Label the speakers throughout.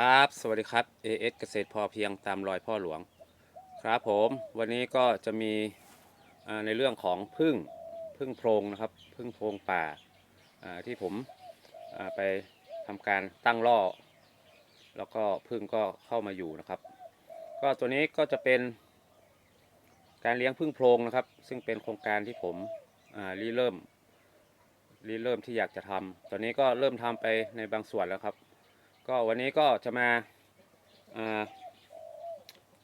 Speaker 1: ครับ สวัสดีครับ AS เกษตรพอเพียงตามรอยพ่อหลวง ครับผมวันนี้ก็จะมีในเรื่องของพึ่งพึ่งโพรงนะครับพึ่งโพรงป่าที่ผมไปทำการตั้งล่อ แล้วก็พึ่งก็เข้ามาอยู่นะครับ ก็ตัวนี้ก็จะเป็นการเลี้ยงพึ่งโพรงนะครับ ซึ่งเป็นโครงการที่ผมริเริ่มริเริ่มที่อยากจะทำตอนนี้ก็เริ่มทำไปในบางส่วนแล้วครับ ก็วันนี้ก็จะมา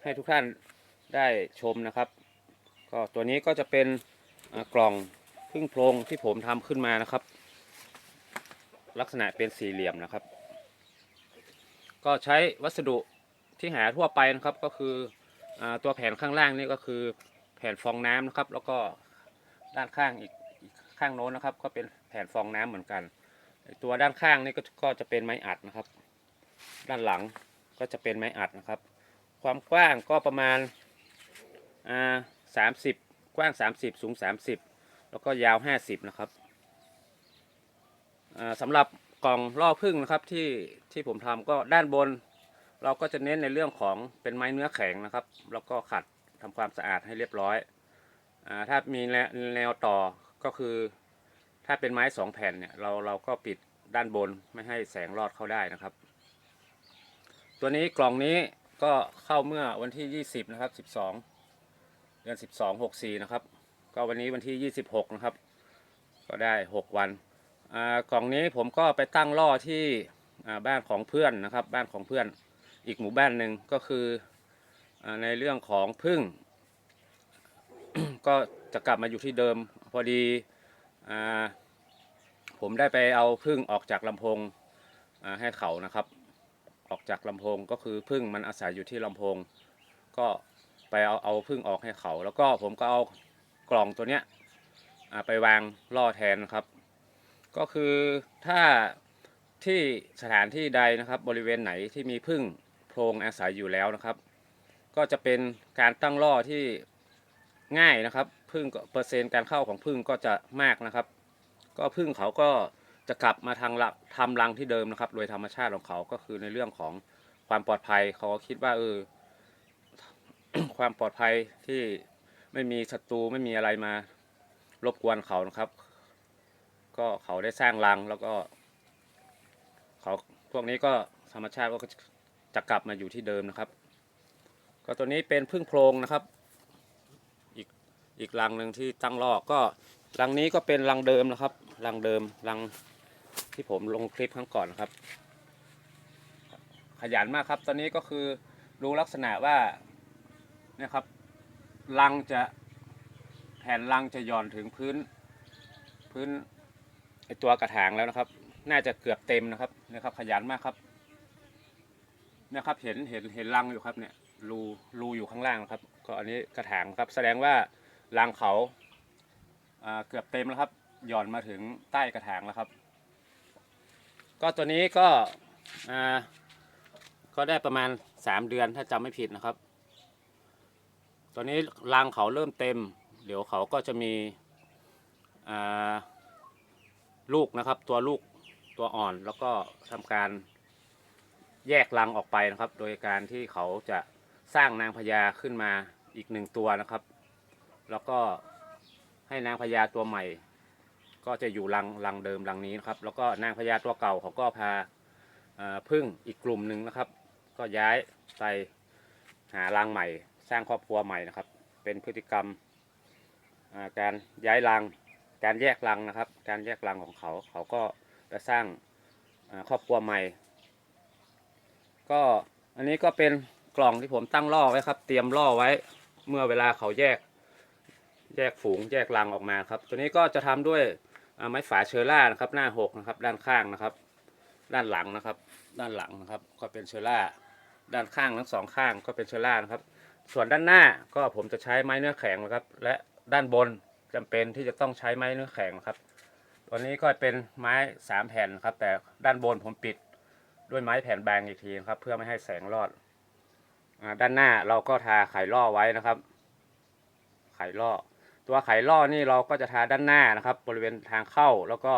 Speaker 1: ให้ทุกท่านได้ชมนะครับ ก็ตัวนี้ก็จะเป็นกล่องพึ่งโพรงที่ผมทำขึ้นมานะครับ ลักษณะเป็นสี่เหลี่ยมนะครับ ก็ใช้วัสดุที่หาทั่วไปนะครับก็คืออตัวแผ่นข้างล่างนี่ก็คือแผ่นฟองน้ำนะครับ แล้วก็ด้านข้างอีกข้างโน้นนะครับ ก็เป็นแผ่นฟองน้ำเหมือนกัน ตัวด้านข้างนี่ก็จะเป็นไม้อัดนะครับ ด้านหลังก็จะเป็นไม้อัดนะครับ ความกว้างก็ประมาณอ่าสามสิบกว้าง 30 สูง 30 แล้วก็ยาว 50 นะครับอ่าสำหรับกล่องล่อพึ่งนะครับที่ที่ผมทำก็ด้านบน เราก็จะเน้นในเรื่องของเป็นไม้เนื้อแข็งนะครับ แล้วก็ขัดทำความสะอาดให้เรียบร้อยอาถ้ามีแนวต่อก็คือ ถ้าเป็นไม้สองแผ่นเนี่ยเราเราก็ปิดด้านบนไม่ให้แสงรอดเข้าได้นะครับ ตัวนี้กล่องนี้ก็เข้าเมื่อวันที่ 20 นะครับ 12 เดือน 12 64 นะครับ ก็วันนี้วันที่ 26 นะครับ ก็ได้ 6 วันอ่ากล่องนี้ผมก็ไปตั้งล่อที่บ้านของเพื่อนนะครับ บ้านของเพื่อนอีกหมู่บ้านหนึ่งก็คืออในเรื่องของพึ่ง ก็จะกลับมาอยู่ที่เดิม พอดีอ่าผมได้ไปเอาพึ่งออกจากลำโพงให้เขานะครับ ออกจากลำโพงก็คือพึ่งมันอาศัยอยู่ที่ลำโพง ก็ไปเอาเอาพึ่งออกให้เขา แล้วก็ผมก็เอากล่องตัวเนี้ยไปวางล่อแทนนะครับ ก็คือถ้าที่สถานที่ใดนะครับ บริเวณไหนที่มีพึ่งโพรงอาศัยอยู่แล้วนะครับ ก็จะเป็นการตั้งล่อที่ง่ายนะครับพึ่งเปอร์เซ็นต์การเข้าของพึ่งก็จะมากนะครับ ก็พึ่งเขาก็ จะกลับมาทางหลักทำรังที่เดิมนะครับ โดยธรรมชาติของเขาก็คือในเรื่องของความปลอดภัยเขาก็คิดว่าเออความปลอดภัยที่ไม่มีศัตรูไม่มีอะไรมารบกวนเขานะครับ ก็เขาได้สร้างรังแล้วก็ เขาพวกนี้ก็ธรรมชาติก็จะกลับมาอยู่ที่เดิมนะครับ ก็ตัวนี้เป็นพึ่งโพรงนะครับ อีกอีกรังหนึ่งที่ตั้งลอกก็รังนี้ก็เป็นรังเดิมนะครับ รังเดิมรัง ที่ผมลงคลิปครั้งก่อนนะครับ ขยันมากครับ ตอนนี้ก็คือดูลักษณะว่าเนี่ยครับรังจะแผ่นรังจะย่อนถึงพื้น พื้นไอตัวกระถางแล้วนะครับ น่าจะเกือบเต็มนะครับนี่ครับ ขยันมากครับนี่ยครับเห็นเห็นเห็นรังอยู่ครับเนี่ยรูรูอยู่ข้างล่างนะครับ ก็อันนี้กระถางครับ แสดงว่ารังเขาอ่าเกือบเต็มแล้วครับ หย่อนมาถึงใต้กระถางแล้วครับ ก็ตัวนี้ก็อ่าก็ได้ประมาณ3เดือนถ้าจำไม่ผิดนะครับตัวนี้รังเขาเริ่มเต็ม เดี๋ยวเขาก็จะมีอ่าลูกนะครับ ตัวลูกตัวอ่อนแล้วก็ทำการแยกรังออกไปนะครับ โดยการที่เขาจะสร้างนางพญาขึ้นมาอีกหนึ่งตัวนะครับ แล้วก็ให้นางพญาตัวใหม่ ก็จะอยู่รังรังเดิมรังนี้นะครับ แล้วก็นางพญาตัวเก่าเขาก็พาพึ่งอีกกลุ่มหนึ่งนะครับ ก็ย้ายไปหารังใหม่ สร้างครอบครัวใหม่นะครับ เป็นพฤติกรรมการย้ายรัง การแยกรังนะครับ การแยกรังของเขาเขาก็ไปสร้างครอบครัวใหม่ ก็อันนี้ก็เป็นกล่องที่ผมตั้งล่อไว้ครับ เตรียมล่อไว้เมื่อเวลาเขาแยกแยกฝูงแยกรังออกมาครับ ตัวนี้ก็จะทำด้วย ไม้ฝาเชอร่านะครับ หน้าหกนะครับ ด้านข้างนะครับ ด้านหลังนะครับ ด้านหลังนะครับ ก็เป็นเชอร่า ด้านข้างทั้งสองข้างก็เป็นเชอร่านะครับ ส่วนด้านหน้าก็ผมจะใช้ไม้เนื้อแข็งนะครับ และด้านบนจำเป็นที่จะต้องใช้ไม้เนื้อแข็งนะครับ ตัวนี้ก็เป็นไม้สามแผ่นครับ แต่ด้านบนผมปิดด้วยไม้แผ่นแบงอีกทีครับ เพื่อไม่ให้แสงรอดอด้านหน้าเราก็ทาไขล่อไว้นะครับ ไขล่อ ตัวไขล่อนี่เราก็จะทาด้านหน้านะครับ บริเวณทางเข้าแล้วก็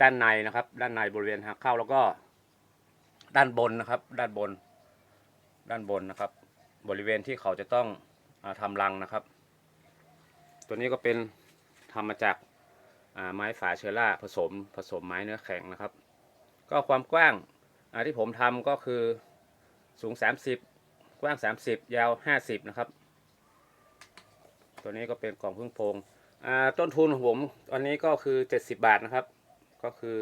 Speaker 1: ด้านในนะครับ ด้านในบริเวณทางเข้าแล้วก็ ด้านบนนะครับ ด้านบน ด้านบนนะครับ บริเวณที่เขาจะต้องอาทำรังนะครับ ตัวนี้ก็เป็นทำมาจากาไม้ฝาเชอร่าผสมผสมไม้เนื้อแข็งนะครับ ก็ความกว้างที่ผมทำก็คือสูง 30 กว้าง 30 ยาว 50 นะครับ ตัวนี้ก็เป็นกล่องพึ่งพงอ่าต้นทุนของผมอันนี้ก็คือ 70 บาทนะครับ ก็คือ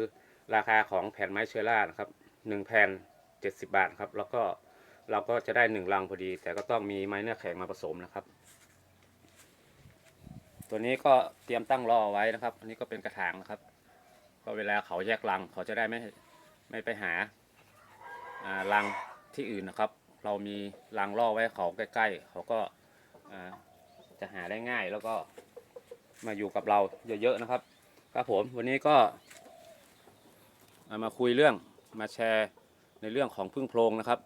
Speaker 1: ราคาของแผ่นไม้เชื้อรานะครับ1แผ่น70 บาทครับ แล้วก็เราก็จะได้1ลังพอดี แต่ก็ต้องมีไม้เนื้อแข็งมาผสมนะครับ ตัวนี้ก็เตรียมตั้งรอไว้นะครับ อันนี้ก็เป็นกระถางนะครับ ก็เวลาเขาแยกรังเขาจะได้ไม่ไม่ไปหารังที่อื่นนะครับ เรามีรังล่อไว้เขาใกล้ ๆ เขาก็ จะหาได้ง่ายแล้วก็มาอยู่กับเราเยอะๆนะครับ ครับผมวันนี้ก็มาคุยเรื่องมาแชร์ในเรื่องของพึ่งโพรงนะครับ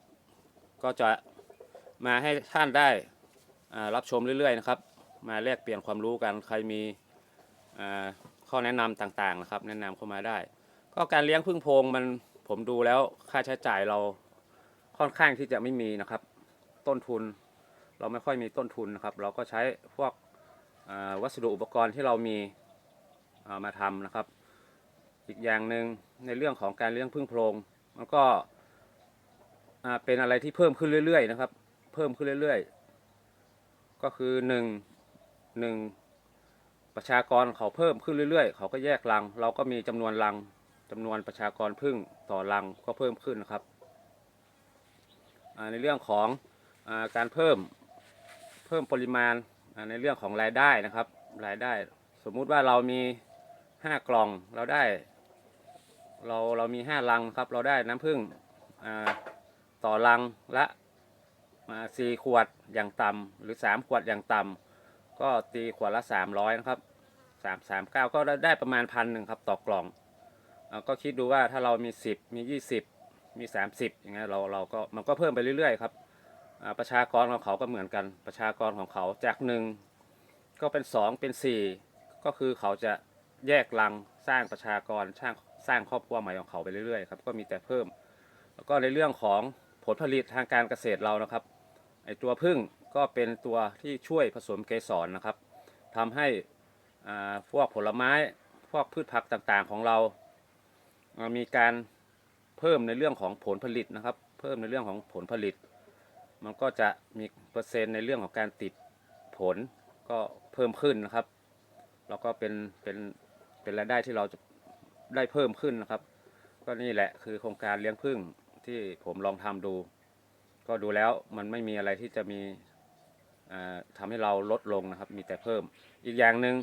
Speaker 1: ก็จะมาให้ท่านได้รับชมเรื่อยๆนะครับ มาแลกเปลี่ยนความรู้กันใครมีข้อแนะนำต่างๆนะครับ แนะนำเข้ามาได้ ก็การเลี้ยงพึ่งโพรงมันผมดูแล้วค่าใช้จ่ายเราค่อนข้างที่จะไม่มีนะครับ ต้นทุน เราไม่ค่อยมีต้นทุนนะครับ เราก็ใช้พวกวัสดุอุปกรณ์ที่เรามีามาทำนะครับ อีกอย่างหนึ่งในเรื่องของการเลี้ยงพึ่งโพรงมันก็เป็นอะไรที่เพิ่มขึ้นเรื่อยๆนะครับ เพิ่มขึ้นเรื่อยๆ ก็คือหนึ่งหนึ่งประชากรเขาเพิ่มขึ้นเรื่อยๆ เขาก็แยกรัง เราก็มีจำนวนรังจำนวนประชากรพึ่งต่อรังก็เพิ่มขึ้นนะครับในเรื่องของอการเพิ่ม พิ่มปริมาณในเรื่องของรายได้นะครับ รายได้ สมมุติว่าเรามีห้ากล่องเราได้ เราเรามีห้าลังครับ เราได้น้ำผึ้งต่อลังละอ่าสี่ขวดอย่างต่ำหรือสามขวดอย่างต่ำก็ตีขวดละสามร้อยนะครับสามสามเก้าก็ได้ประมาณพันหนึ่งครับต่อกล่องอก็คิดดูว่าถ้าเรามีสิบมียี่สิบมีสามสิบอย่างเงี้ยเราเราก็มันก็เพิ่มไปเรื่อยๆครับ ประชากรของเขาก็เหมือนกัน ประชากรของเขาจากหนึ่งก็เป็นสองเป็นสี่ก็คือเขาจะแยกรังสร้างประชากรสร้างสร้างครอบครัวใหม่ของเขาไปเรื่อยๆครับก็มีแต่เพิ่ม แล้วก็ในเรื่องของผลผลิตทางการเกษตรเรานะครับไอตัวพึ่งก็เป็นตัวที่ช่วยผสมเกสรนะครับทำให้อ่าพวกผลไม้พวกพืชผักต่างๆของเรา มีการเพิ่มในเรื่องของผลผลิตนะครับ เพิ่มในเรื่องของผลผลิต มันก็จะมีเปอร์เซ็นต์ในเรื่องของการติดผลก็เพิ่มขึ้นนะครับ แล้วก็เป็นเป็นเป็นรายได้ที่เราจะได้เพิ่มขึ้นนะครับ ก็นี่แหละคือโครงการเลี้ยงผึ้งที่ผมลองทำดู ก็ดูแล้วมันไม่มีอะไรที่จะมีอ่าทำให้เราลดลงนะครับ มีแต่เพิ่ม อีกอย่างหนึ่ง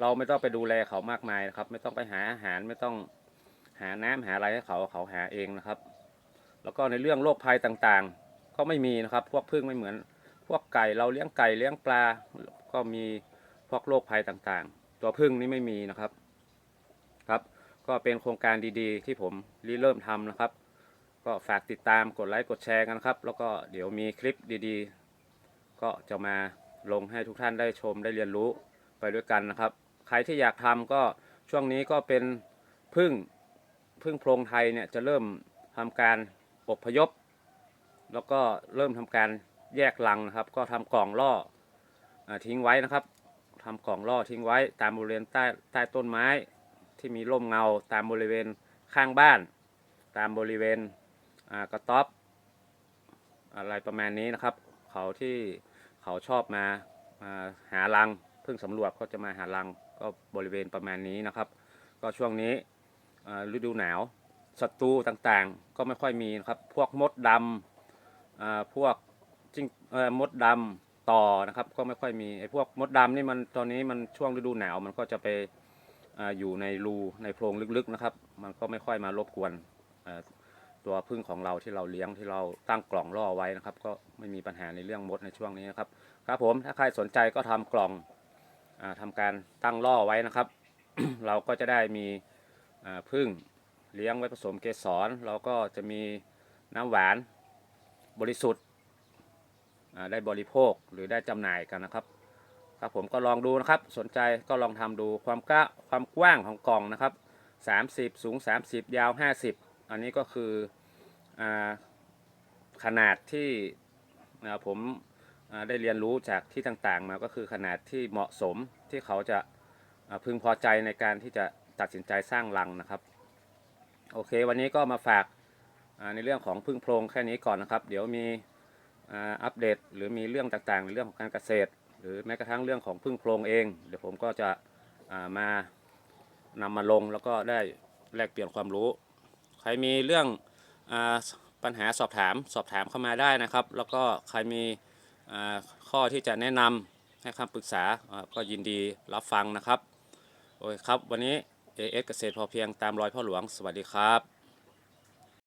Speaker 1: เราไม่ต้องไปดูแลเขามากมายนะครับ ไม่ต้องไปหาอาหารไม่ต้องหาน้ำหาอะไรให้เขาเขาหาเองนะครับ แล้วก็ในเรื่องโรคภัยต่างๆ ก็ไม่มีนะครับ พวกผึ้งไม่เหมือน พวกไก่เราเลี้ยงไก่เลี้ยงปลา ก็มีพวกโรคภัยต่างๆ ตัวผึ้งนี่ไม่มีนะครับครับ ก็เป็นโครงการดีๆ ที่ผมริเริ่มทำนะครับ ก็ฝากติดตามกดไลค์กดแชร์กันครับ แล้วก็เดี๋ยวมีคลิปดีๆ ก็จะมาลงให้ทุกท่านได้ชมได้เรียนรู้ไปด้วยกันนะครับ ใครที่อยากทำก็ช่วงนี้ก็เป็นพึ่งพึ่งโพรงไทยเนี่ยจะเริ่มทำการอบพยพ แล้วก็เริ่มทำการแยกรังนะครับ ก็ทำกล่องล่ออทิ้งไว้นะครับทำกล่องล่อทิ้งไว้ตามบริเวณใต้ใต้ต้นไม้ ที่มีร่มเงาตามบริเวณข้างบ้าน ตามบริเวณกระต๊อบอะไรประมาณนี้นะครับ เขาที่เขาชอบมามาหารังเพิ่งสำรวจก็จะมาหารังก็บริเวณประมาณนี้นะครับ ก็ช่วงนี้ฤดูหนาวศัตรูต่างๆ ก็ไม่ค่อยมีนะครับ พวกมดดำ พวกจิ้งมดดำต่อนะครับ ก็ไม่ค่อยมีไอ้พวกมดดำนี่มันตอนนี้มันช่วงฤดูหนาวมันก็จะไปออยู่ในรูในโพรงลึกๆนะครับ มันก็ไม่ค่อยมารบกวนตัวพึ่งของเราที่เราเลี้ยงที่เราตั้งกล่องล่อไว้นะครับ ก็ไม่มีปัญหาในเรื่องมดในช่วงนี้นะครับครับผมถ้าใครสนใจก็ทำกล่องอาทำการตั้งล่อไว้นะครับ เราก็จะได้มีพึ่งเลี้ยงไว้ผสมเกสรเราก็จะมีน้ำหวาน บริสุทธิ์ได้บริโภคหรือได้จำหน่ายกันนะครับ ครับผมก็ลองดูนะครับ สนใจก็ลองทำดูความกะความกว้างของกล่องนะครับ 30 สูง 30 ยาว 50 อันนี้ก็คืออขนาดที่ผมได้เรียนรู้จากที่ต่างๆมาก็คือขนาดที่เหมาะสมที่เขาจะพึงพอใจในการที่จะตัดสินใจสร้างรังนะครับ โอเค วันนี้ก็มาฝาก ในเรื่องของพึ่งโพรงแค่นี้ก่อนนะครับ เดี๋ยวมีอัปเดตหรือมีเรื่องต่างๆในเรื่องของการเกษตร หรือแม้กระทั่งเรื่องของพึ่งโพรงเอง เดี๋ยวผมก็จะามานำมาลงแล้วก็ได้แลกเปลี่ยนความรู้ ใครมีเรื่องอปัญหาสอบถามสอบถามเข้ามาได้นะครับ แล้วก็ใครมีข้อที่จะแนะนำให้คำปรึกษาาก็ยินดีรับฟังนะครับ โอ้ยครับ วันนี้ AS เกษตรพอเพียงตามรอยพ่อหลวง สวัสดีครับ